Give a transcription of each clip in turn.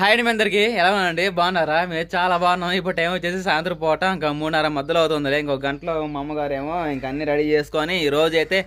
Hi అండి మీ అందరికీ. ఎలా ఉన్నారండి? బాగున్నారా? మేము చాలా బాగున్నాం. ఇప్పుడు టైం వచ్చేసి సాయంత్రం పూట ఇంకా మూడున్నర మధ్యలో అవుతుంది ఇంకో గంటలో మా అమ్మగారు ఏమో ఇంకా అన్ని రెడీ చేసుకొని ఈ రోజు అయితే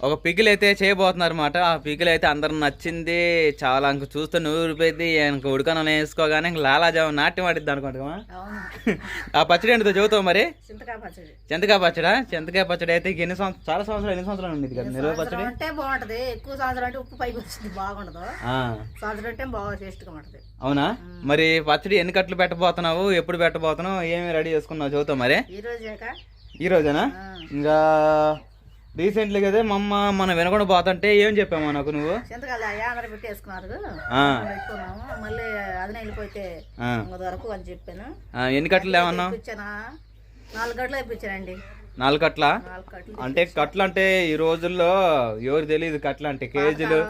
ఒక పిగిల్ అయితే చేయబోతున్నారు అనమాట ఆ పిగిల్ అయితే అందరికి నచ్చింది. చాలా ఇంక చూస్తే నూరిపోయింది. ఇంక ఉడకన వేసుకోగానే ఇంక లాలాజాము నాట్యం ఆడిద్ది అనుకుంటామా ఆ పచ్చడి ఏంటో చదువుతావు మరి? చింతకాయ పచ్చడి. చింతకాయ పచ్చడా? అయితే ఎన్ని సంవత్సరాలు చాలా సంవత్సరాలు ఎన్ని సంవత్సరాలు ఉండేది కదా? నిల్వ పచ్చడి? సంవత్సరం అంటే బాగుంటది. ఎక్కువ సంవత్సరం అంటే ఉప్పు పైకి వచ్చింది బాగుండదు. సంవత్సరం అంటే బాగా ఉంటది. అవునా? మరి పచ్చడి ఎన్ని కట్లు పెట్టబోతున్నావు? ఎప్పుడు పెట్టబోతున్నావు? ఏమి రెడీ చేసుకున్నావు? చదువుతావు మరి? ఈ రోజేనా? ఇంకా రీసెంట్లీ కదా మా అమ్మ మనం వినకుండా పోతుంటే ఏం చెప్పామా నాకు నువ్వు? పెట్టేసుకున్నారు పెట్టుకున్నాము మళ్ళీ అదన వెళ్ళిపోతే అని చెప్పాను. ఎన్ని కట్టలు ఇప్పించానా నాలుగు ఇప్పించానండి నాలుగు కట్ల అంటే కట్లు అంటే ఈ రోజుల్లో ఎవరు తెలియదు కట్లు అంటే కేజీలు.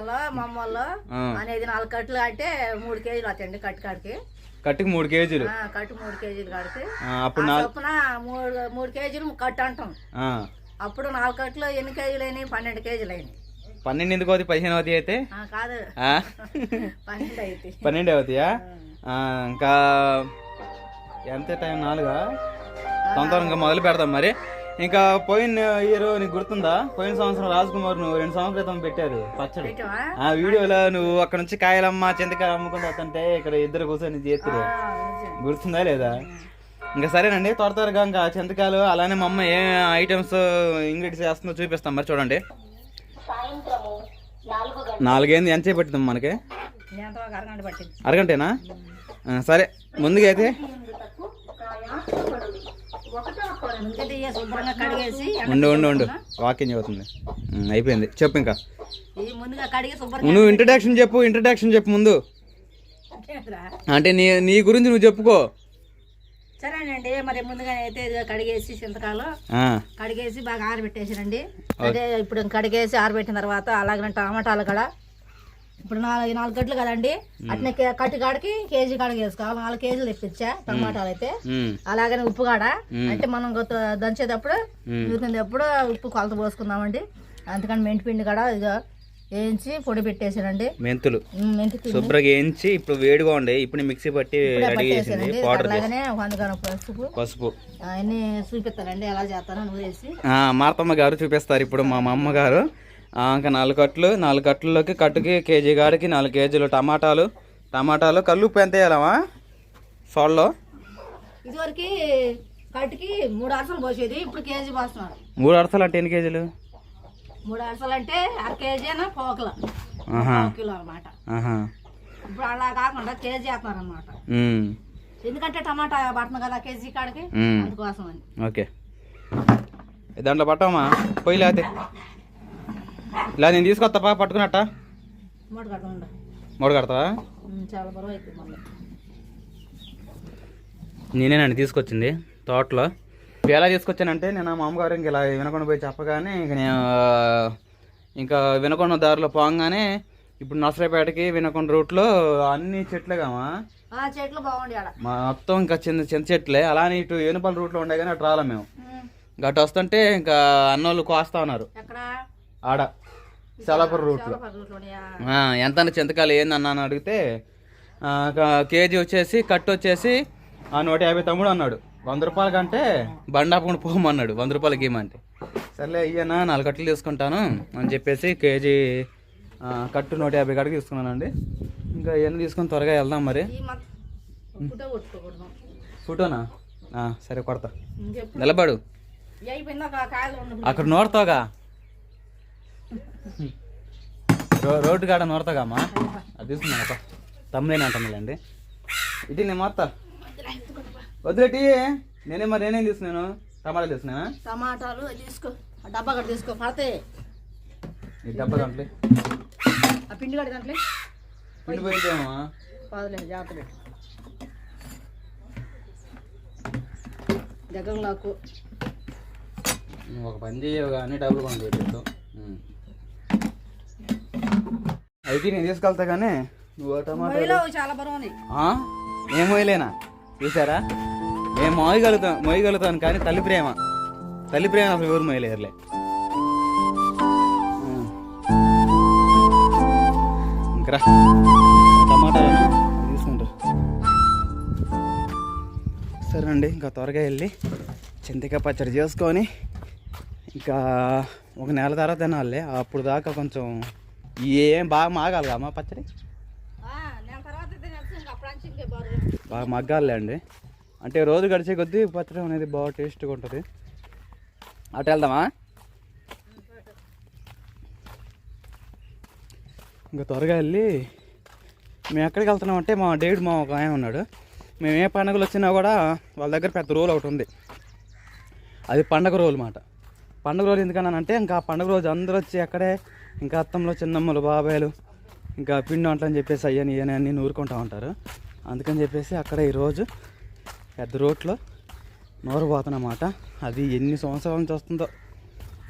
అనేది నాలుగు కట్టలు అంటే మూడు కేజీలు అవుతాయండి కట్టు కాడికి. కట్టుకు మూడు కేజీలు? కట్టు మూడు కేజీలు కాడికి. ఆ, అప్పుడు నాలుగు మూడు మూడు కేజీలు కట్టు అంటాం. అప్పుడు నాలుగు కట్లు ఎన్ని కేజీలు అయినాయి పన్నెండు కేజీలు అయినాయి పన్నెండు ఎందుకు అవుతాయి పదిహేను అవుతాయి అయితే కాదు? పన్నెండు అయితే పన్నెండు అవుతాయా ఇంకా ఎంత టైం? నాలుగా? తొందరగా మొదలు పెడతాం మరి. ఇంకా పోయిన ఇయర్ నీకు గుర్తుందా? పోయిన సంవత్సరం రాజ్ కుమార్ నువ్వు రెండు సంవత్సరాల క్రితం పెట్టారు పచ్చడి? ఆ వీడియోలో నువ్వు అక్కడ నుంచి కాయలమ్మ చింతకాయలు అమ్ముకుంటూ ఇక్కడ ఇద్దరు కూర్చొని నిజం. గుర్తుందా లేదా? ఇంకా సరేనండి త్వర త్వరగా ఇంకా చింతకాయలు అలానే మా అమ్మ ఏ ఐటమ్స్ ఇంగ్రీడియంట్స్ చేస్తుందో చూపిస్తాం మరి చూడండి. నాలుగేంది ఎంత పట్టింది మనకి? అరగంటేనా? సరే ముందుగా అయితే ఉండు ఉండు ఉండు. వాకింగ్ అవుతుంది ఉమ్, అయిపోయింది. చెప్పు ఇంకా. నువ్వు ఇంట్రడక్షన్ చెప్పు ఇంట్రడక్షన్ చెప్పు ముందు. అంటే నీ నీ గురించి నువ్వు చెప్పుకో. సరేనండి మరి ముందుగా అయితే ఇదిగో కడిగేసి చింతకాయలు ఆ, కడిగేసి బాగా ఆరబెట్టేసానండి అదే ఇప్పుడు కడిగేసి ఆరబెట్టిన తర్వాత అలాగే టమాటాలు కూడా ఇప్పుడు నాలుగు నాలుగు గంటలు కదండి అట్నే కట్టి కాడికి కేజీ కాడికి వేసుకోవాలి. నాలుగు కేజీలు తెప్పించా టమాటాలు అయితే. అలాగనే ఉప్పు కాడ? అంటే మనం దంచేటప్పుడు ఉప్పు కొలత పోసుకుందామండి. అందుకని మెంతి పిండి కూడా ఇక వేయించి పొడి పెట్టేసానండి మెంతులు. శుభ్రంగా వేయించి ఇప్పుడు వేడిగా ఉండే ఇప్పుడు మిక్సీ పట్టి రెడీ చేసింది పట్టేసానండి పౌడర్ అలాగనే పసుపు. పసుపు. అవన్నీ చూపిస్తానండి ఎలా చేస్తానో వేసి గారు చూపిస్తారు ఇప్పుడు మా అమ్మ గారు. ఇంకా నాలుగు కట్లు నాలుగు కట్లలోకి కట్టుకి కేజీ గాడికి నాలుగు కేజీలు టమాటాలు. టమాటాలు కల్లుప్పు ఎంత వేయాలమ్మా? సోళ్ళలో ఇదివరకు కట్టుకి మూడు అరసలు పోసేది ఇప్పుడు కేజీ పోస్తున్నారు మూడు అడసలు అంటే ఎన్ని కేజీలు? మూడు అరసలు అంటే అర కేజీ అయినా పోకల. కిలో అనమాట ఇప్పుడు అలా కాకుండా కేజీ ఉమ్, ఎందుకంటే టమాటా పడుతుంది కదా కేజీ కాడికి అందుకోసం అని ఓకే. దాంట్లో పట్టమా పోయి లేతే. ఇలా నేను తీసుకొస్తా పట్టుకున్నట్ట. మూడు కట్టకుండా మూడు కడతావా? చాలా బరువు అవుతుంది మళ్ళీ. నేనేనండి తీసుకొచ్చింది తోటలో. ఎలా తీసుకొచ్చానంటే నేను మా అమ్మగారు ఇంక ఇలా వినకుండా పోయి చెప్పగానే ఇంక నేను ఇంకా వినకొండ దారిలో పోగానే ఇప్పుడు నర్సరాపేటకి వినకొండ రూట్లో అన్ని చెట్లేగామా ఆ చెట్లు బాగుండి మొత్తం ఇంకా చిన్న చిన్న చెట్లే. అలానే ఇటు ఏనుపల్లి రూట్లో ఉండే కానీ అటు రాలేం మేము. గట్టు వస్తుంటే ఇంకా అన్నోళ్ళు కోస్తా ఉన్నారు. ఆడ. సెలపur రూట్లో. ఎంత చింతకాయలు ఏందన్నా అని అడిగితే కేజీ వచ్చేసి కట్టు వచ్చేసి ఆ నూట యాభై తమ్ముడు అన్నాడు. వంద రూపాయల కంటే? బండాపకుండా పోమన్నాడు. వంద రూపాయలకి ఇవ్వమంటే సర్లే అయ్యనా నాలుగు కట్టలు తీసుకుంటాను అని చెప్పేసి కేజీ కట్టు నూట యాభై కాడికి తీసుకున్నానండి. ఇంకా ఇవన్నీ తీసుకొని త్వరగా వెళ్దాం మరి. ఫోటోనా? ఆ, సరే కొడతా. నిలబడు. అక్కడ నోడతావుగా రో రోడ్డు కాడ నోడతాగా అమ్మా? అది తీసుకున్నాను తమ్ముడేనా అంటున్నానండి ఇటు నేను మొత్తా వదిలేటి. నేనే మరి నేనేం తీసుకున్నాను టమాటాలు తీసుకున్నానా టమాటాలు తీసుకో. ఆ డబ్బా కట్ట తీసుకో పడితే ఈ డబ్బా దాంట్లో. ఆ పిండి కట్టి దాంట్లో. పిండి పోయిందేమో. పాదులేదు జాగ్రత్త పెట్టు. దగ్గర నాకు నువ్వు ఒక పని చేయవు కానీ డబ్బులు కొని అయితే నేను తీసుకెళ్తా కానీ నువ్వు టమాటా చాలా బరువు? నేను మోయలేనా చూసారా? నేను మోయగలుగుతాను మోయగలుగుతాను కానీ తల్లి ప్రేమ. తల్లి ప్రేమ అసలు ఎవరు మోయలేరులే. ఇంకా రా. టమాటాలను తీసుకుంటా. వెళ్తున్నానండి ఇంకా త్వరగా వెళ్ళి చింతకాయ పచ్చడి చేసుకొని ఇంకా ఒక నెల తర్వాత తినాలి. అప్పుడు దాకా కొంచెం ఏం బాగా మాగాలి అమ్మ పచ్చడి? బాగా మగ్గాలి అండి. అంటే రోజు గడిచే కొద్దీ పచ్చడి అనేది బాగా టేస్ట్గా ఉంటుంది. అటు వెళ్దామా? ఇంకా త్వరగా వెళ్ళి మేము ఎక్కడికి వెళ్తున్నాం అంటే మా డేవిడ్ మా ఒక ఆయన ఉన్నాడు. మేము ఏ పండుగలు వచ్చినా కూడా వాళ్ళ దగ్గర పెద్ద రోల్ ఒకటి ఉంది. అది పండగ రోజు మాట పండుగ రోజు ఎందుకన్నానంటే ఇంకా ఆ రోజు అందరూ వచ్చి అక్కడే ఇంకా అత్తంలో చిన్నమ్మలు బాబాయ్లు ఇంకా పిండి వంటలు అని చెప్పేసి అయ్యని ఇయని అన్నీ నూరుకుంటూ ఉంటారు. అందుకని చెప్పేసి అక్కడ ఈరోజు పెద్ద రోడ్లో నూరు అది ఎన్ని సంవత్సరాల నుంచి వస్తుందో?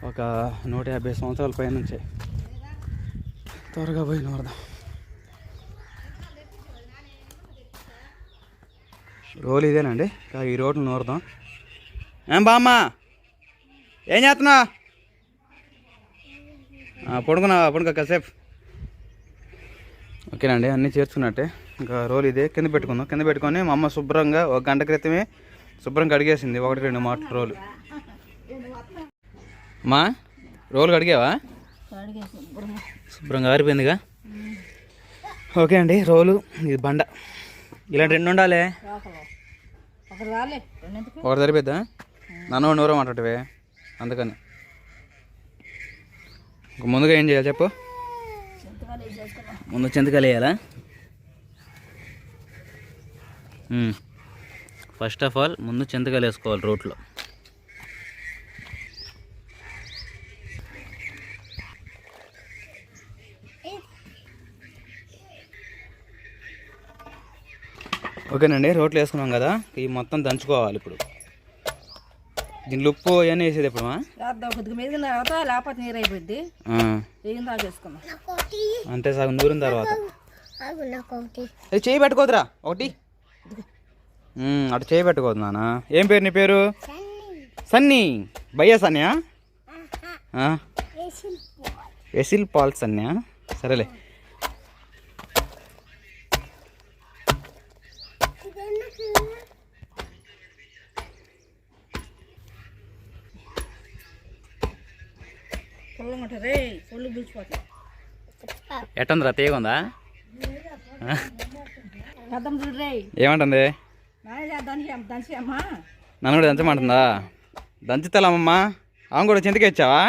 ఒక నూట యాభై సంవత్సరాల పై నుంచి. త్వరగా పోయి నూరదాం. రోలు ఇదేనండి. ఈ రోడ్లు నూరదాం. ఏం బామ్మ? ఏం చేస్తున్నా పడుకున్నావా? పడుకో కాసేపు. ఓకేనండి అన్నీ చేర్చుకున్నట్టే. ఇంకా రోల్ ఇదే. కింద పెట్టుకుందాం. కింద పెట్టుకొని మా అమ్మ శుభ్రంగా ఒక గంట క్రితమే శుభ్రం కడిగేసింది. ఒకటి రెండు మాటలు రోలు. మా రోలు కడిగావా? శుభ్రంగా ఆరిపోయిందిగా? ఓకే అండి రోలు. ఇది బండ. ఇలాంటి రెండు ఉండాలి. ఒకటి సరిపోద్దా? నన్ను నూరం మాట్లాడవే అందుకని. ఇంక ముందుగా ఏం చేయాలి చెప్పు? ముందు చింతకాయలు వేయాలా? ఫస్ట్ ఆఫ్ ఆల్ ముందు చింతకాయలు వేసుకోవాలి రోట్లో ఓకేనండి రోట్లో వేసుకున్నాం కదా ఇవి మొత్తం దంచుకోవాలి ఇప్పుడు. దీంట్లో ఉప్పు అవన్నీ వేసేది తర్వాత లేకపోతే నీరు అయిపోద్ది అంతే సగం నూరిన తర్వాత. ఏ, చేయి పెట్టుకోదురా ఒకటి. అటు చేయి పెట్టుకోదు నాన్న. ఏం పేరు నీ పేరు? సన్నీ. భయ్యా సన్యా? Acyl Paul Sanya? సరేలే. ఎట్టుందిరా చూడరే ఏమంటుంది? నన్ను కూడా దంచమంటుందా? దంచుతాలమ్మా ఆమె కూడా చింతకి ఇచ్చావా?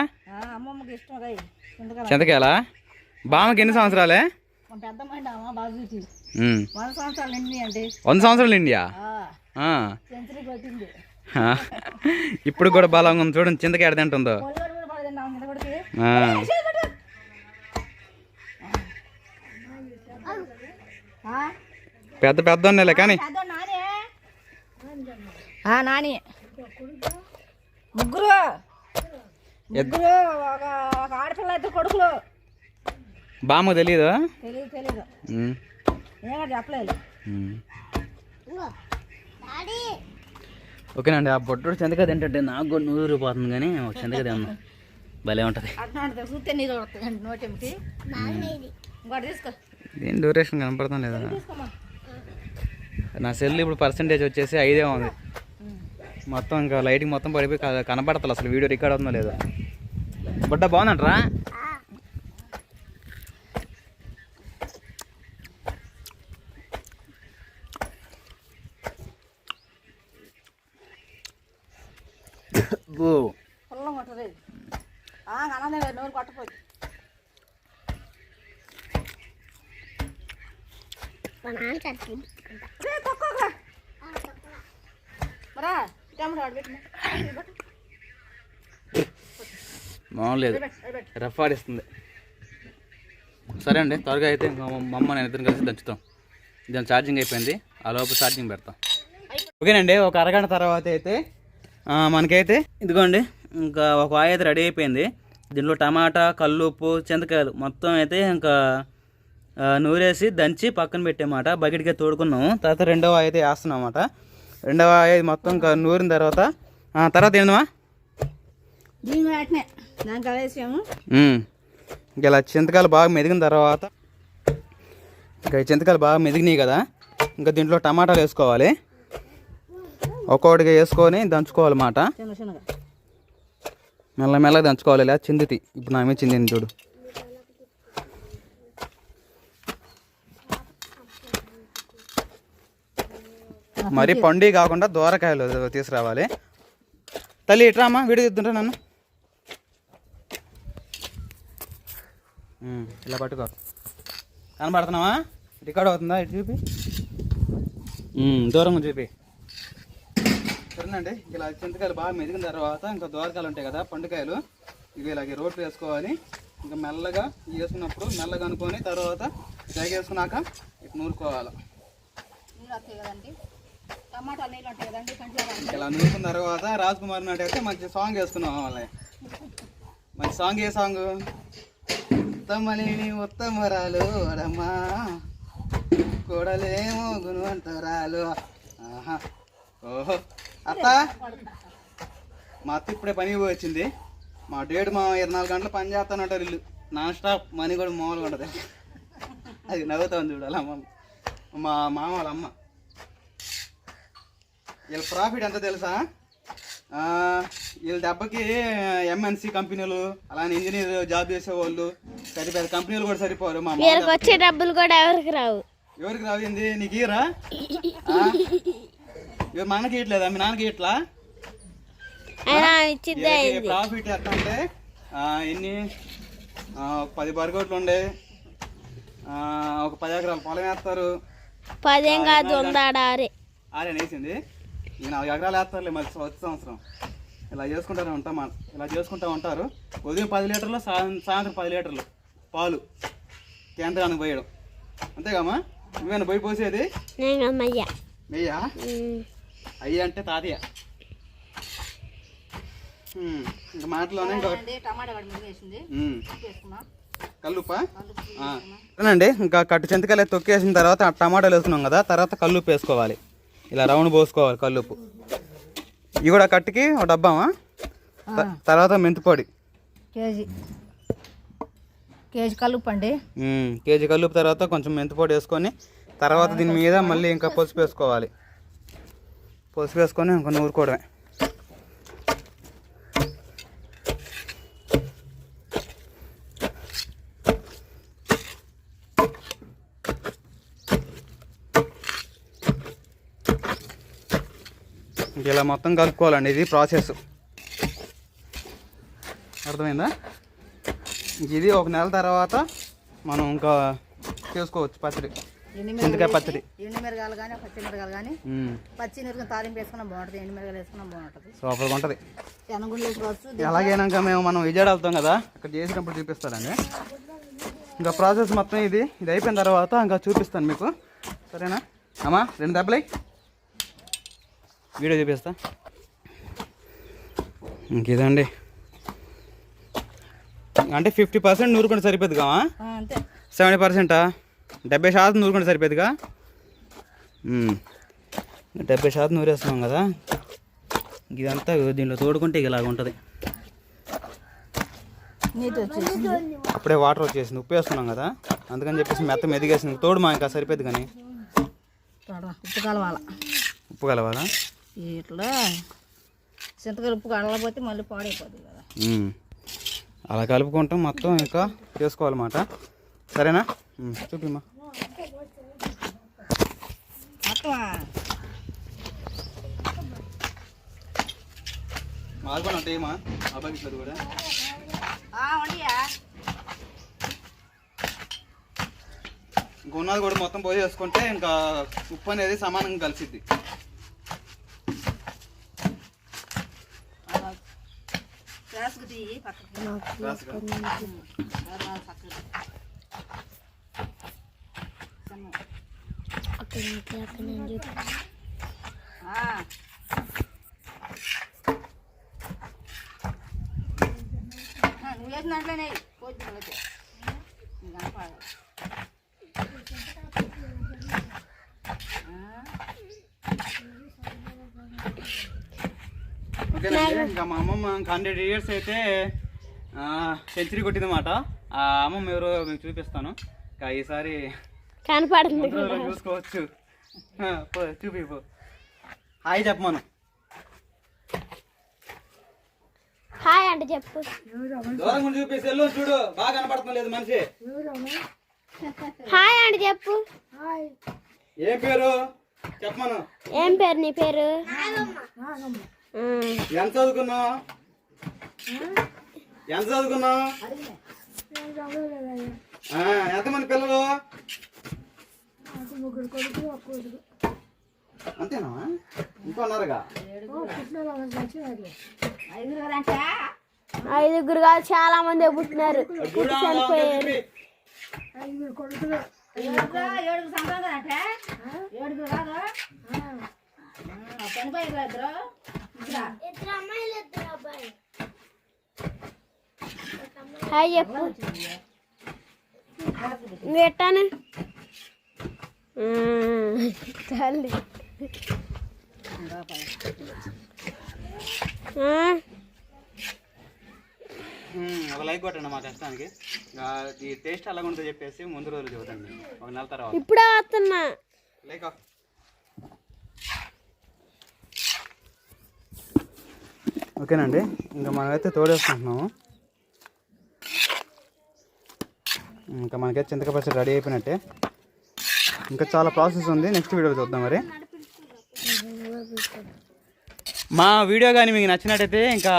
చింతకాయలు చింతకాయలా? బామ్మకి ఎన్ని సంవత్సరాలే. వంద సంవత్సరాలు ఇండియా. ఇప్పుడు కూడా బలంగా ఉంది చూడండి చింతకాయ తింటుందో. పొల్లు పెద్ద పెద్ద ఉన్నలే కానీ నానే. ఆ, నాని. ముగ్గురు. ముగ్గురు ఒక ఆడపిల్ల ఇద్దరు కొడుకులు. బామ్మ తెలియదు తెలియదు చెప్పలేదు. ఓకేనండి ఆ బొట్టుడు చింతకాయ తింటే నాకు కూడా నూరు పోతుంది కానీ ఒక చింతకాయ తిన్నాం. భలే ఉంటుంది. చూస్తే నీరు వస్తుంది నోటేమిటి ఇంకోటి తీసుకో. ఏం డ్యూరేషన్ కనపడతాం లేదా? నా సెల్ ఇప్పుడు పర్సంటేజ్ వచ్చేసి ఐదే ఉంది. మొత్తం ఇంకా లైటింగ్ మొత్తం పడిపోయి క- కనపడతలే అసలు వీడియో రికార్డ్ అవుతుందో లేదో. బుట్ట బాగుందంటరా? కొట్టపోయి పొల్లం కొట్టదు అన్నదే నోరు కొట్టపోదు మరా టమాటో ఆడ పెట్టు మామూలు లేదు. రఫ్ ఆడిస్తుంది. సరే అండి త్వరగా అయితే మా అమ్మ నేను ఇద్దరు కలిసి దంచుతాం. దాని ఛార్జింగ్ అయిపోయింది. ఆ లోపు ఛార్జింగ్ పెడతాం. ఓకేనండి ఒక అరగంట తర్వాత అయితే మనకైతే ఇదిగోండి ఇంకా ఒక ఆయ అయితే రెడీ అయిపోయింది. దీనిలో టమాటా కల్లుప్పు చింతకాయలు మొత్తం అయితే ఇంకా నూరేసి దంచి పక్కన పెట్టామాట. బకెట్గా తోడుకున్నాము. తర్వాత రెండవ అయితే వేస్తున్నాం అన్నమాట రెండవ ఆయ మొత్తం ఇంకా నూరిన తర్వాత. తర్వాత ఏందమ్మా. ఇంకా ఇలా చింతకాయలు బాగా మెదిగిన తర్వాత ఇంకా చింతకాయలు బాగా మెదిగినాయి కదా ఇంకా దీంట్లో టమాటాలు వేసుకోవాలి. ఒక్కొక్కటిగా వేసుకొని దంచుకోవాలన్నమాట. చిన్న చిన్నగా. మెల్లమెల్లగా దంచుకోవాలి ఇలా చిందితి. ఇప్పుడు నా మీద చిందింది చూడు. మరి పండి కాకుండా దూరకాయలు తీసుకురావాలి. తల్లి ఇట్రా అమ్మా వీడియో తిద్దుంటా నన్ను. ఇలా పట్టుకో. కనబడుతున్నావా? రికార్డ్ అవుతుందా? ఇటు చూపి. దూరంగా చూపి. సరేనండి ఇలా చింతకాయలు బాగా మెదిగిన తర్వాత ఇంకా దోరకాయలు ఉంటాయి కదా పండుకాయలు. ఇవి ఇలాగే రోట్లు వేసుకోవాలి. ఇంకా మెల్లగా వేసుకున్నప్పుడు మెల్లగా అనుకొని తర్వాత తెగ వేసుకున్నాక ఇటు నూరుకోవాలి. నీళ్ళు ఉంటాయి కదండి కంట్లో ఇలా నూరుకున్న తర్వాత రాజ్ కుమార్ నాటి అయితే మంచి సాంగ్ వేసుకున్నాం వాళ్ళని మంచి సాంగ్ ఏ సాంగ్? ఉత్తమలేని ఉత్తమరాలు అడమ్మా. కూడలేమో గుణవంతరాలు. ఆహా. ఓహో. అత్త? మా అత్త ఇప్పుడే పని పోయి వచ్చింది. మా డేడు మా ఇరవై నాలుగు గంటలు పని చేస్తానంటారు ఇల్లు నాన్ స్టాప్ మనీ కూడా మామూలుగా ఉంటుంది అది నవ్వుతా ఉంది చూడాలి అమ్మ మా మామ వాళ్ళ అమ్మ. వీళ్ళ ప్రాఫిట్ ఎంత తెలుసా? వీళ్ళ దెబ్బకి ఎంఎన్సి కంపెనీలు అలానే ఇంజనీర్ జాబ్ చేసేవాళ్ళు పెద్ద పెద్ద కంపెనీలు కూడా సరిపోరు మా మామ వీళ్ళకి వచ్చే డబ్బులు కూడా ఎవరికి రావు. ఎవరికి రావింది నీకు ఇయరా ఇవి మనకి ఇట్లేదా మీ నాన్నకి ఇట్లా ప్రాఫిట్ ఎట్లా అంటే ఎన్ని? పది బరగోట్లు ఉండే. ఒక పది ఎకరాలు పొలం వేస్తారు. పదేం కాదు ఆరే. వేసింది? ఈ నాలుగు ఎకరాలు వేస్తారులే మళ్ళీ వచ్చే సంవత్సరం. ఇలా చేసుకుంటానే ఉంటాం మనం. ఇలా చేసుకుంటూ ఉంటారు. ఉదయం పది లీటర్లు సాయం- సాయంత్రం పది లీటర్లు పాలు కేంద్రానికి పోయడం. అంతేగామా? నువ్వేనా పోయి పోసేది? నేను అమ్మయ్యా. మెయ్యా అయ్యి అంటే తాతయ్య. ఇంకా మాటలోనే ఇంకా అండి ఆ. సరేనండి ఇంకా కట్టు చింతకాయలు తొక్కేసిన తర్వాత ఆ టమాటాలు వేసుకున్నాం కదా తర్వాత కల్లుప్పు వేసుకోవాలి. ఇలా రౌండ్ పోసుకోవాలి కల్లుప్పు. ఇవి కూడా కట్టుకి ఒక డబ్బామా? తర్వాత మెంతిపొడి కేజీ. కేజీ అండి. కేజీ కల్లుపు తర్వాత కొంచెం మెంతిపొడి వేసుకొని తర్వాత దీని మీద మళ్ళీ ఇంకా పసుపు వేసుకోవాలి. పసుపు వేసుకొని ఇంకా నూరుకోవడమే. ఇలా మొత్తం కలుపుకోవాలండి ఇది ప్రాసెస్. అర్థమైందా? ఇది ఒక నెల తర్వాత మనం ఇంకా చేసుకోవచ్చు పచ్చడి. చింతకాయ పచ్చడి. ఎండు మిరగాయలు కానీ పచ్చి మిరగాయలు కానీ మ్మ్. పచ్చి మిరగలు తాలింపు వేసుకున్నా బాగుంటుంది. ఎండు మిరగాయలు వేసుకున్నా బాగుంటుంది. సూపర్గా ఉంటుంది. ఎలాగైనాక మేము మనం విజయవాడ వెళ్తాం కదా అక్కడ చేసినప్పుడు చూపిస్తానండి. ఇంకా ప్రాసెస్ మొత్తం ఇది ఇది అయిపోయిన తర్వాత ఇంకా చూపిస్తాను మీకు. సరేనా? అమ్మా రెండు దెబ్బలై. వీడియో చూపిస్తా. ఇంక ఇదండి. అంటే ఫిఫ్టీ పర్సెంట్ నూరుకుంటే అంతే. సెవెంటీ పర్సెంటా? డెబ్బై శాతం నూరుకుంటే సరిపోద్దిగా మ్మ్. డెబ్బై శాతం నూరేస్తున్నాం కదా? ఇదంతా దీంట్లో తోడుకుంటే ఇక ఇలాగ ఉంటుంది. అప్పుడే వాటర్ వచ్చేసింది. ఉప్పు వేస్తున్నాం కదా? అందుకని చెప్పేసి మెత్త మెదిగేసింది. తోడు మా ఇంకా సరిపోద్ది కానీ. ఉప్పు కలవాల? ఉప్పు కలవాలా? ఇట్లా చింతకాయ ఉప్పు కలవకపోతే మళ్ళీ పాడైపోతుంది కదా. అలా కలుపుకుంటాం మొత్తం ఇంకా చేసుకోవాలన్నమాట. సరేనా? మ్మ్. చూపిమ్మా. మాది కూడా ఉంటాయమ్మా అబ్బాయి కూడా. ఉన్నది కూడా మొత్తం పోయి చేసుకుంటే ఇంకా ఉప్పు అనేది సమానంగా కలిసిద్ది. గ్యాస్కి తీయి పక్కకి నువ్వు చేసిన దాంట్లోనే పోయి అంతేనండి. ఇంకా మా అమ్మమ్మ ఇంకా హండ్రెడ్ ఇయర్స్ అయితే సెంచరీ కొట్టిందన్నమాట. ఆ అమ్మమ్మ ఎవరో మీకు చూపిస్తాను. ఇంకా ఈసారి కనపడుతుంది చూసుకోవచ్చు. చూపి హాయ్ చెప్పమను. హాయ్ అంటే చెప్పు. చూడు. బాగా కనపడుతుంది లేదు మనిషి. హాయ్ అంటే చెప్పు. ఏం పేరు? చెప్పమను. ఏం పేరు నీ పేరు? ఎంత చదువుకున్నావు? ఎంత చదువుకున్నావు? ఆ, ఎంతమంది పిల్లలు? అంతేనా? ఇంకో ఉన్నారుగా ఐదుగురు కాదు చాలా మంది పుట్టినారు. పుట్టి చనిపోయారు. ఏడుగురు ఏడుగురు సంతానం కదంటే? ఏడుగురు కాదు? ఆ, చనిపోయారు ఇద్దరు? ఇద్దరా? హాయ్ చెప్పు నువ్వు ఎట్టాను ఒక లైక్ కొట్టండి మా కష్టానికి ఈ టేస్ట్ చెప్పేసి ముందు రోజులు చూడండి ఒక నెల తర్వాత. ఇప్పుడే వస్తున్నా. లైక్ ఓకేనండి ఇంకా మనమైతే తోడేసుకుంటున్నాము. ఇంకా మనకైతే చింతకాయ పచ్చడి రెడీ అయిపోయినట్టే. ఇంకా చాలా ప్రాసెస్ ఉంది నెక్స్ట్ వీడియో చూద్దాం మరి. మా వీడియో కానీ మీకు నచ్చినట్టయితే ఇంకా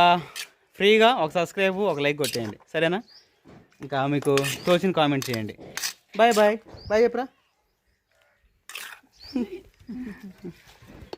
ఫ్రీగా ఒక సబ్స్క్రైబ్ ఒక లైక్ కొట్టేయండి. సరేనా? ఇంకా మీకు తోచిన కామెంట్ చేయండి. Bye bye. బాయ్ చెప్పరా?